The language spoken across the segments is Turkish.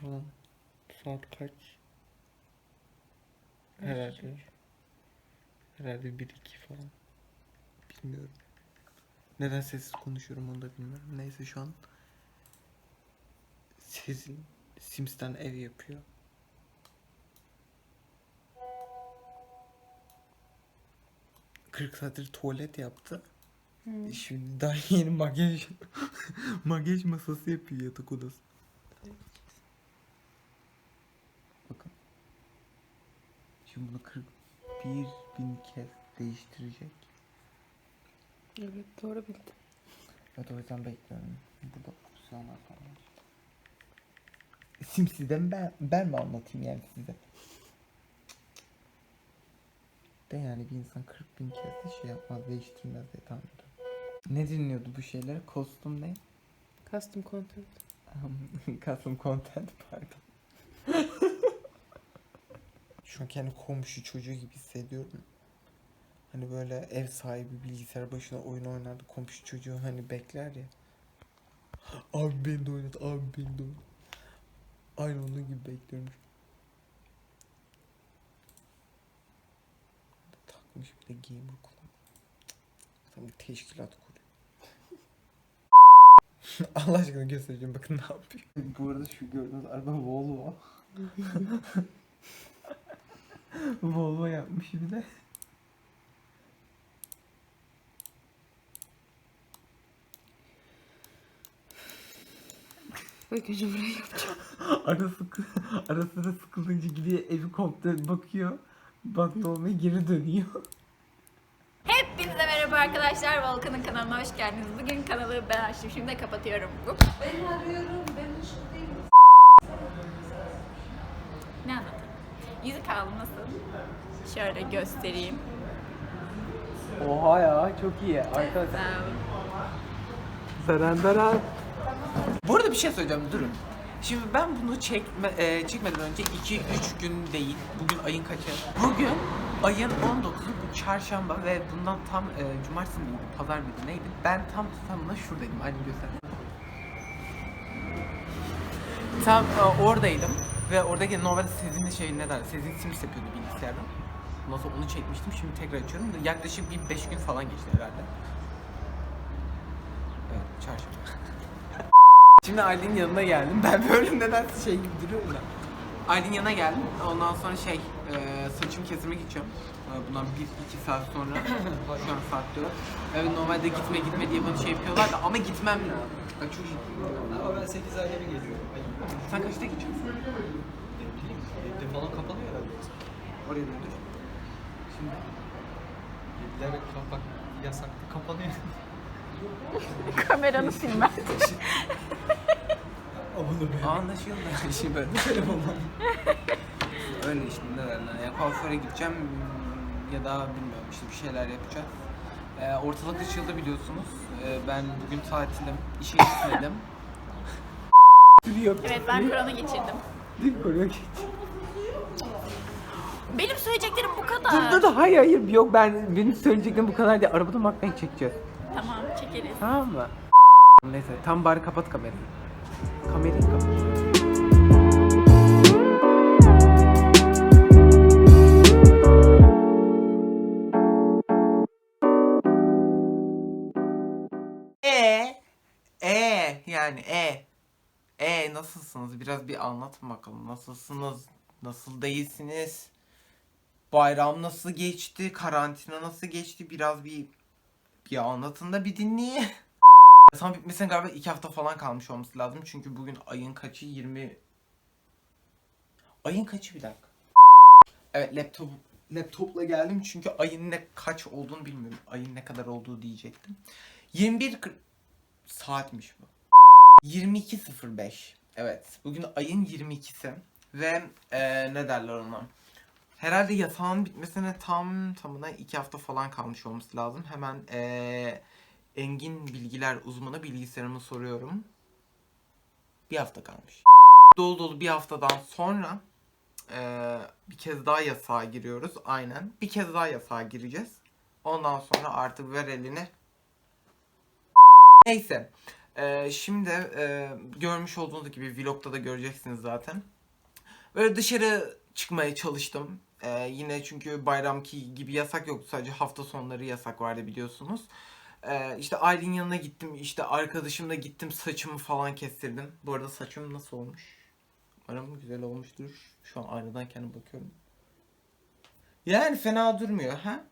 falan. Saat kaç? Herhalde. Herhalde 1-2 falan. Bilmiyorum. Neden sessiz konuşuyorum onu da bilmiyorum. Neyse şu an Sezin Sims'ten ev yapıyor. ...40 saattir tuvalet yaptı. Şimdi daha yeni makyaj... ...makyaj masası yapıyor yatak odası. Bakın. Şimdi bunu 41 bin kez değiştirecek. Evet doğru bildin. Evet o yüzden bekliyorum. Burada opsiyonlar falan var. Ben, ben mi anlatayım yani size? De yani bir insan 40 bin kez de şey yapmaz, değiştirmez diye tahmin. Ne dinliyordu bu şeylere? Kostüm ne? Custom content. Custom content pardon. An kendi komşu çocuğu gibi hissediyorum. Hani böyle ev sahibi bilgisayar başına oyun oynardı. Komşu çocuğu hani bekler ya. Abi beni de oynat, abi beni de oynat. Aynı onun gibi bekliyorum. Takmış bir de gamer kullan. Tam bir teşkilat kuruyor. Allah aşkına göstereceğim bakın ne yapıyor. Bu arada şu gördüğünüz araba Volvo. Volvo yapmış bir de. Bak önce burayı yapacağım. Ara sıkı, ara sıra sıkılınca gidiyor evi komple bakıyor. Baktı olmaya geri dönüyor. Hepinize merhaba arkadaşlar. Volkan'ın kanalına hoş geldiniz. Bugün kanalı ben açtım. Şimdi de kapatıyorum. Ben arıyorum. Ben ışık değilim. Ne anlatayım? Yüzük aldım nasıl? Şöyle göstereyim. Oha ya çok iyi arkadaşlar. Olun. Sarandara. Bu arada bir şey söyleyeceğim durun. Şimdi ben bunu çekme, e, çekmeden önce 2-3 gün değil. Bugün ayın kaçı? Bugün ayın 19'u bu çarşamba ve bundan tam e, cumartesi miydi, pazar mıydı neydi? Ben tam tamına şuradaydım. Aynı göster. Tam e, oradaydım ve oradaki normalde Sezin'in şey ne der? Sezin Sims yapıyordu bilgisayardan. Ondan onu çekmiştim. Şimdi tekrar açıyorum. Yaklaşık bir 5 gün falan geçti herhalde. Evet, çarşamba. Şimdi Aylin'in yanına geldim. Ben böyle neden şey gibi duruyorum da. Aylin'in yanına geldim. Ondan sonra şey, e, saçımı kesime gideceğim. E, bundan 1-2 saat sonra. Şu an saat 4. Evet normalde gitme gitme diye bana şey yapıyorlar da ama gitmem lazım. Bak çok. Ama ben 8 ayda bir geliyorum. Sen kaçta gideceksin? Yedide falan kapanıyor herhalde. Oraya döndür. Şimdi. Yedide kapak yasaklı kapanıyor. Kameranı silmem. Abone Anlaşıldı. Şimdi böyle. Telefonla. Öyle işte ne derler. Ya kuaföre gideceğim ya da bilmiyorum işte bir şeyler yapacağız. Ee, ortalık açıldı biliyorsunuz. Ee, ben bugün tatilim. İşe gitmedim. Yok. Evet ben korona geçirdim. Koruyor ki. Benim söyleyeceklerim bu kadar. Dur dur dur hayır hayır yok ben benim söyleyeceklerim bu kadar değil. Arabada makbeng çekeceğiz. Tamam çekeriz. Tamam mı? Neyse tam bari kapat kamerayı. Kapat. E e yani e e nasılsınız? Biraz bir anlatın bakalım. Nasılsınız? Nasıl değilsiniz? Bayram nasıl geçti? Karantina nasıl geçti? Biraz bir bir anlatın da bir dinleyeyim. Tam bitmesine galiba iki hafta falan kalmış olması lazım. Çünkü bugün ayın kaçı? 20... Ayın kaçı bir dakika. Evet laptop laptopla geldim çünkü ayın ne kaç olduğunu bilmiyorum. Ayın ne kadar olduğu diyecektim. 21 kır- saatmiş bu. 22.05. Evet. Bugün ayın 22'si. Ve eee, ne derler ona? Herhalde yasağın bitmesine tam tamına iki hafta falan kalmış olması lazım. Hemen eee, Engin Bilgiler uzmanı bilgisayarımı soruyorum. Bir hafta kalmış. Dolu dolu bir haftadan sonra eee, bir kez daha yasağa giriyoruz. Aynen. Bir kez daha yasağa gireceğiz. Ondan sonra artık ver elini. Neyse. Ee, şimdi e, görmüş olduğunuz gibi vlogda da göreceksiniz zaten. Böyle dışarı çıkmaya çalıştım. Ee, yine çünkü bayramki gibi yasak yoktu. Sadece hafta sonları yasak vardı biliyorsunuz. Ee, işte Aylin yanına gittim. işte arkadaşımla gittim saçımı falan kestirdim. Bu arada saçım nasıl olmuş? Umarım güzel olmuştur. Şu an aynadan kendim bakıyorum. Yani fena durmuyor ha?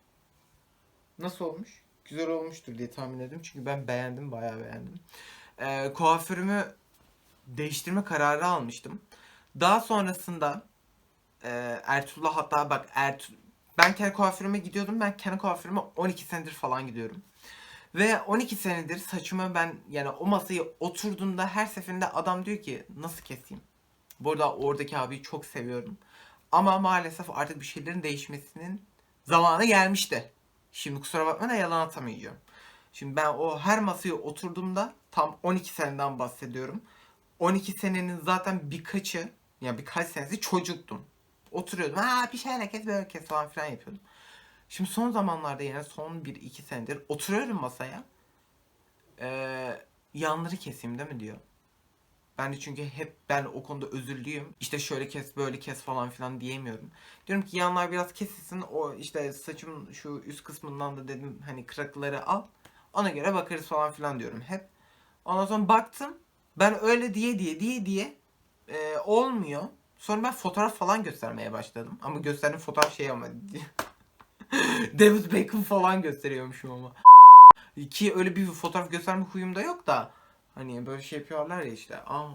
Nasıl olmuş? Güzel olmuştur diye tahmin ediyorum. Çünkü ben beğendim, bayağı beğendim. Ee, kuaförümü değiştirme kararı almıştım. Daha sonrasında e, Ertuğrul'a hatta bak Ertuğrul ben kendi kuaförüme gidiyordum. Ben kendi kuaförüme 12 senedir falan gidiyorum. Ve 12 senedir saçımı ben yani o masaya oturduğumda her seferinde adam diyor ki nasıl keseyim? Bu arada oradaki abiyi çok seviyorum. Ama maalesef artık bir şeylerin değişmesinin zamanı gelmişti. Şimdi kusura bakma da yalan atamayacağım. Şimdi ben o her masaya oturduğumda tam 12 seneden bahsediyorum. 12 senenin zaten birkaçı yani birkaç senesi çocuktum. Oturuyordum. Ha bir şeyler kes böyle kes falan filan yapıyordum. Şimdi son zamanlarda yani son 1-2 senedir oturuyorum masaya. Ee, yanları keseyim değil mi diyor. Ben de çünkü hep ben o konuda özürlüyüm. İşte şöyle kes böyle kes falan filan diyemiyorum. Diyorum ki yanlar biraz kesilsin. O işte saçımın şu üst kısmından da dedim hani kırakları al. Ona göre bakarız falan filan diyorum hep. Ondan sonra baktım. Ben öyle diye diye diye diye e, olmuyor. Sonra ben fotoğraf falan göstermeye başladım. Ama gösterdiğim fotoğraf şey ama David Beckham falan gösteriyormuşum ama. Ki öyle bir fotoğraf gösterme huyum da yok da. Hani böyle şey yapıyorlar ya işte. Aa,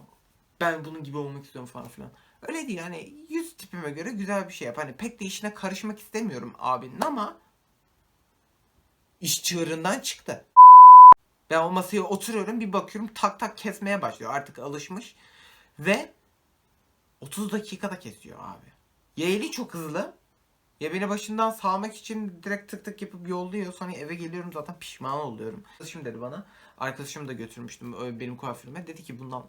ben bunun gibi olmak istiyorum falan filan. Öyle değil hani yüz tipime göre güzel bir şey yap. Hani pek de işine karışmak istemiyorum abinin ama iş çığırından çıktı. Ben o masaya oturuyorum bir bakıyorum tak tak kesmeye başlıyor. Artık alışmış. Ve 30 dakikada kesiyor abi. Ya eli çok hızlı ya beni başından sağmak için direkt tık tık yapıp yolluyor. Sonra eve geliyorum zaten pişman oluyorum. Arkadaşım dedi bana. Arkadaşımı da götürmüştüm benim kuaförüme. Dedi ki bundan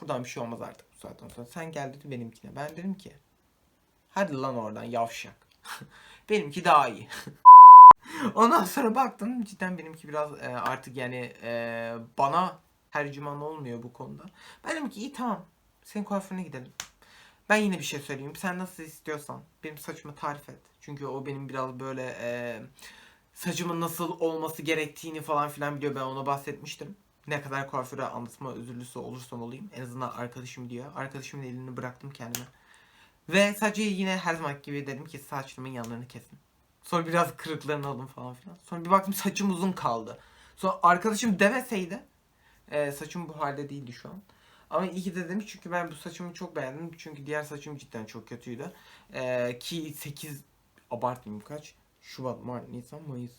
buradan bir şey olmaz artık bu saatten sonra. Sen gel dedi benimkine. Ben dedim ki hadi lan oradan yavşak. benimki daha iyi. Ondan sonra baktım cidden benimki biraz e, artık yani e, bana tercüman olmuyor bu konuda. Ben dedim ki iyi tamam senin kuaförüne gidelim. Ben yine bir şey söyleyeyim. Sen nasıl istiyorsan benim saçımı tarif et. Çünkü o benim biraz böyle e, saçımın nasıl olması gerektiğini falan filan biliyor. Ben ona bahsetmiştim. Ne kadar kuaföre anlatma özürlüsü olursam olayım. En azından arkadaşım diyor. Arkadaşımın elini bıraktım kendime. Ve sadece yine her zaman gibi dedim ki saçımın yanlarını kesin. Sonra biraz kırıklarını aldım falan filan. Sonra bir baktım saçım uzun kaldı. Sonra arkadaşım demeseydi e, saçım bu halde değildi şu an. Ama iyi ki de demiş çünkü ben bu saçımı çok beğendim. Çünkü diğer saçım cidden çok kötüydü. Ee, ki 8 abartmayayım kaç? Şubat, Mart, Nisan, Mayıs.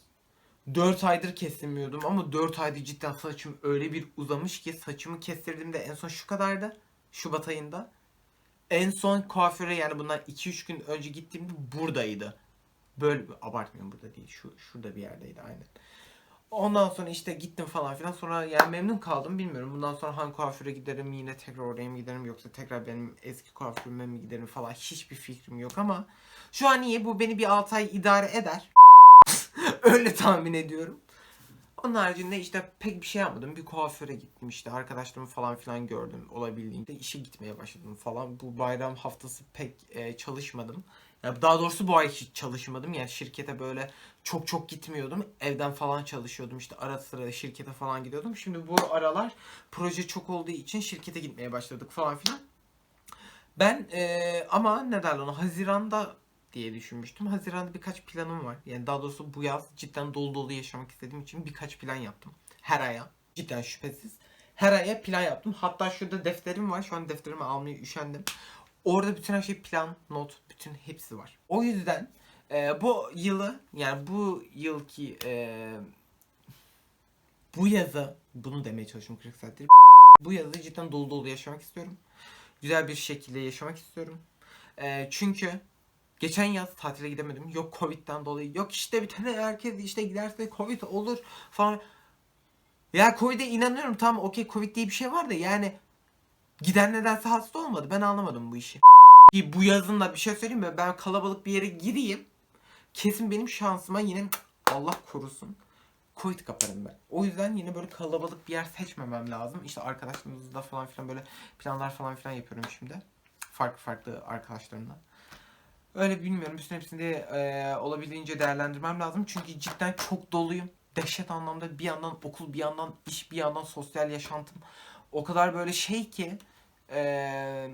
4 aydır kestirmiyordum ama 4 aydır cidden saçım öyle bir uzamış ki saçımı kestirdiğimde en son şu kadardı. Şubat ayında. En son kuaföre yani bundan 2-3 gün önce gittiğimde buradaydı. Böyle abartmıyorum burada değil. Şu şurada bir yerdeydi aynen. Ondan sonra işte gittim falan filan. Sonra yani memnun kaldım bilmiyorum. Bundan sonra hangi kuaföre giderim yine tekrar oraya mı giderim yoksa tekrar benim eski kuaförüme mi giderim falan hiçbir fikrim yok ama şu an iyi bu beni bir 6 ay idare eder. Öyle tahmin ediyorum. Onun haricinde işte pek bir şey yapmadım. Bir kuaföre gittim işte arkadaşlarımı falan filan gördüm olabildiğince. işe gitmeye başladım falan. Bu bayram haftası pek e, çalışmadım. Daha doğrusu bu ay hiç çalışmadım. Yani şirkete böyle çok çok gitmiyordum. Evden falan çalışıyordum. İşte ara sıra şirkete falan gidiyordum. Şimdi bu aralar proje çok olduğu için şirkete gitmeye başladık falan filan. Ben e, ama ne derler ona Haziran'da diye düşünmüştüm. Haziran'da birkaç planım var. Yani daha doğrusu bu yaz cidden dolu dolu yaşamak istediğim için birkaç plan yaptım. Her aya. Cidden şüphesiz. Her aya plan yaptım. Hatta şurada defterim var. Şu an defterimi almaya üşendim. Orada bütün her şey plan, not, bütün hepsi var. O yüzden e, bu yılı yani bu yılki e, bu yazı bunu demeye çalışıyorum 40 saattir. Bu yazı cidden dolu dolu yaşamak istiyorum. Güzel bir şekilde yaşamak istiyorum. E, çünkü geçen yaz tatile gidemedim. Yok Covid'den dolayı. Yok işte bir tane herkes işte giderse Covid olur falan. Ya Covid'e inanıyorum tamam okey Covid diye bir şey var da yani Giden nedense hasta olmadı. Ben anlamadım bu işi. Ki bu yazın da bir şey söyleyeyim mi? Ben kalabalık bir yere gireyim. Kesin benim şansıma yine Allah korusun. Covid kaparım ben. O yüzden yine böyle kalabalık bir yer seçmemem lazım. İşte arkadaşlarımızla falan filan böyle planlar falan filan yapıyorum şimdi. Farklı farklı arkadaşlarımla. Öyle bilmiyorum. Bütün hepsini de e, olabildiğince değerlendirmem lazım. Çünkü cidden çok doluyum. Dehşet anlamda bir yandan okul, bir yandan iş, bir yandan sosyal yaşantım. O kadar böyle şey ki e,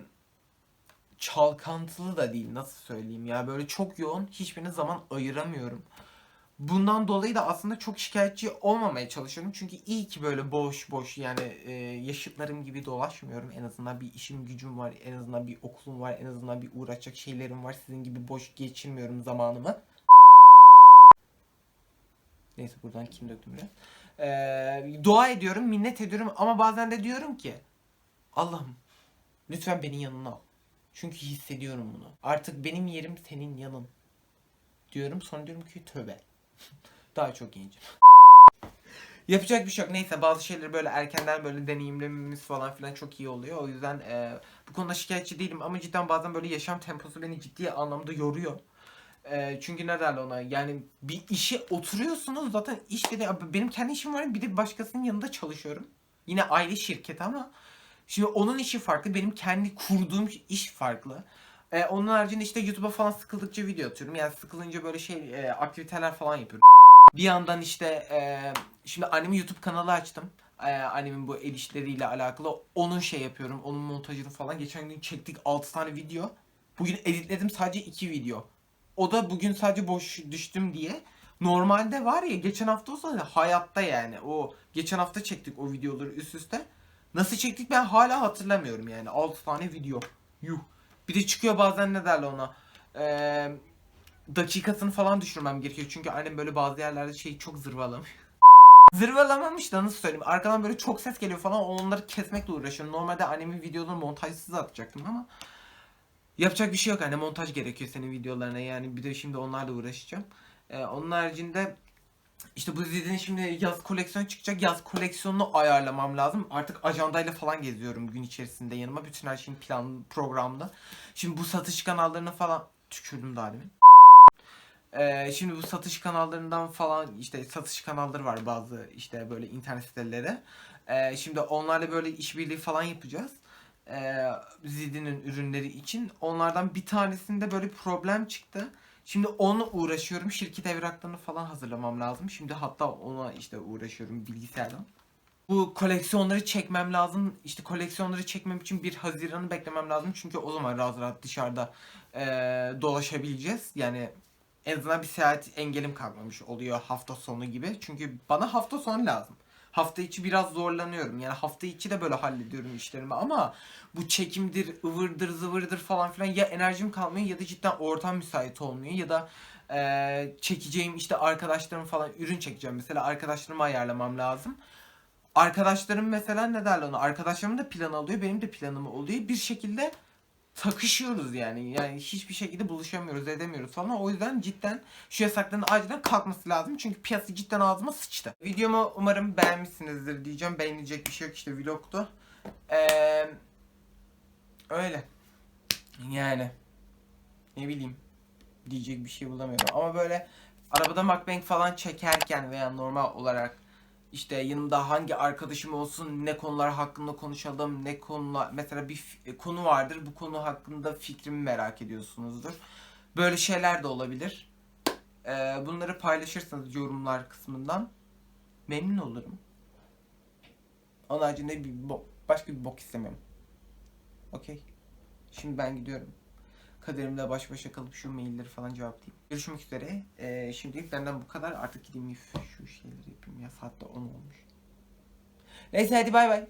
çalkantılı da değil nasıl söyleyeyim ya böyle çok yoğun hiçbirine zaman ayıramıyorum. Bundan dolayı da aslında çok şikayetçi olmamaya çalışıyorum. Çünkü iyi ki böyle boş boş yani e, yaşıtlarım gibi dolaşmıyorum. En azından bir işim gücüm var. En azından bir okulum var. En azından bir uğraşacak şeylerim var. Sizin gibi boş geçirmiyorum zamanımı. Neyse buradan kim döktüm biraz. Ee, dua ediyorum, minnet ediyorum ama bazen de diyorum ki Allah'ım lütfen beni yanına al. Çünkü hissediyorum bunu. Artık benim yerim senin yanın. Diyorum sonra diyorum ki tövbe. Daha çok gencim. Yapacak bir şey yok. Neyse bazı şeyleri böyle erkenden böyle deneyimlememiz falan filan çok iyi oluyor. O yüzden e, bu konuda şikayetçi değilim ama cidden bazen böyle yaşam temposu beni ciddi anlamda yoruyor. E, çünkü ne derler ona yani bir işe oturuyorsunuz zaten iş bir benim kendi işim var bir de başkasının yanında çalışıyorum. Yine aile şirketi ama şimdi onun işi farklı benim kendi kurduğum iş farklı. E, onun haricinde işte YouTube'a falan sıkıldıkça video atıyorum. Yani sıkılınca böyle şey e, aktiviteler falan yapıyorum. Bir yandan işte e, şimdi annemin YouTube kanalı açtım. E, annemin bu el işleriyle alakalı. Onun şey yapıyorum. Onun montajını falan. Geçen gün çektik 6 tane video. Bugün editledim sadece 2 video. O da bugün sadece boş düştüm diye. Normalde var ya geçen hafta olsa hayatta yani. O geçen hafta çektik o videoları üst üste. Nasıl çektik ben hala hatırlamıyorum yani. 6 tane video. Yuh. Bir de çıkıyor bazen ne derler ona. Eee dakikasını falan düşürmem gerekiyor. Çünkü annem böyle bazı yerlerde şey çok zırvalamış. Zırvalamamış da nasıl söyleyeyim. Arkadan böyle çok ses geliyor falan. Onları kesmekle uğraşıyorum. Normalde annemin videolarını montajsız atacaktım ama yapacak bir şey yok. Hani montaj gerekiyor senin videolarına. Yani bir de şimdi onlarla uğraşacağım. Ee, onun haricinde işte bu dizinin şimdi yaz koleksiyonu çıkacak. Yaz koleksiyonunu ayarlamam lazım. Artık ajandayla falan geziyorum gün içerisinde yanıma. Bütün her şeyin planlı programda. Şimdi bu satış kanallarına falan tükürdüm daha demin. Ee, şimdi bu satış kanallarından falan işte satış kanalları var bazı işte böyle internet siteleri. Ee, şimdi onlarla böyle işbirliği falan yapacağız. Ee, Zidi'nin ürünleri için. Onlardan bir tanesinde böyle problem çıktı. Şimdi onunla uğraşıyorum. Şirket evraklarını falan hazırlamam lazım. Şimdi hatta ona işte uğraşıyorum bilgisayardan. Bu koleksiyonları çekmem lazım. İşte koleksiyonları çekmem için bir Haziran'ı beklemem lazım. Çünkü o zaman rahat rahat dışarıda eee, dolaşabileceğiz. Yani en azından bir seyahat engelim kalmamış oluyor hafta sonu gibi. Çünkü bana hafta sonu lazım. Hafta içi biraz zorlanıyorum. Yani hafta içi de böyle hallediyorum işlerimi ama bu çekimdir, ıvırdır, zıvırdır falan filan ya enerjim kalmıyor ya da cidden ortam müsait olmuyor ya da eee, çekeceğim işte arkadaşlarım falan ürün çekeceğim mesela arkadaşlarımı ayarlamam lazım. Arkadaşlarım mesela ne derler ona? Arkadaşlarımın da planı oluyor, benim de planım oluyor. Bir şekilde takışıyoruz yani. Yani hiçbir şekilde buluşamıyoruz, edemiyoruz falan. O yüzden cidden şu yasakların acilen kalkması lazım. Çünkü piyasa cidden ağzıma sıçtı. Videomu umarım beğenmişsinizdir diyeceğim. Beğenilecek bir şey yok işte vlogtu. Ee, öyle. Yani. Ne bileyim. Diyecek bir şey bulamıyorum. Ama böyle arabada mukbang falan çekerken veya normal olarak işte yanımda hangi arkadaşım olsun, ne konular hakkında konuşalım, ne konular mesela bir f- konu vardır. Bu konu hakkında fikrimi merak ediyorsunuzdur. Böyle şeyler de olabilir. Ee, bunları paylaşırsanız yorumlar kısmından memnun olurum. Onun haricinde bir bo- başka bir bok istemiyorum. Okey. Şimdi ben gidiyorum. Kaderimle baş başa kalıp şu mailleri falan cevaplayayım. Görüşmek üzere. Ee, şimdilik benden bu kadar. Artık gideyim şu şeyleri yapayım ya. Saat de 10 olmuş. Neyse hadi bay bay.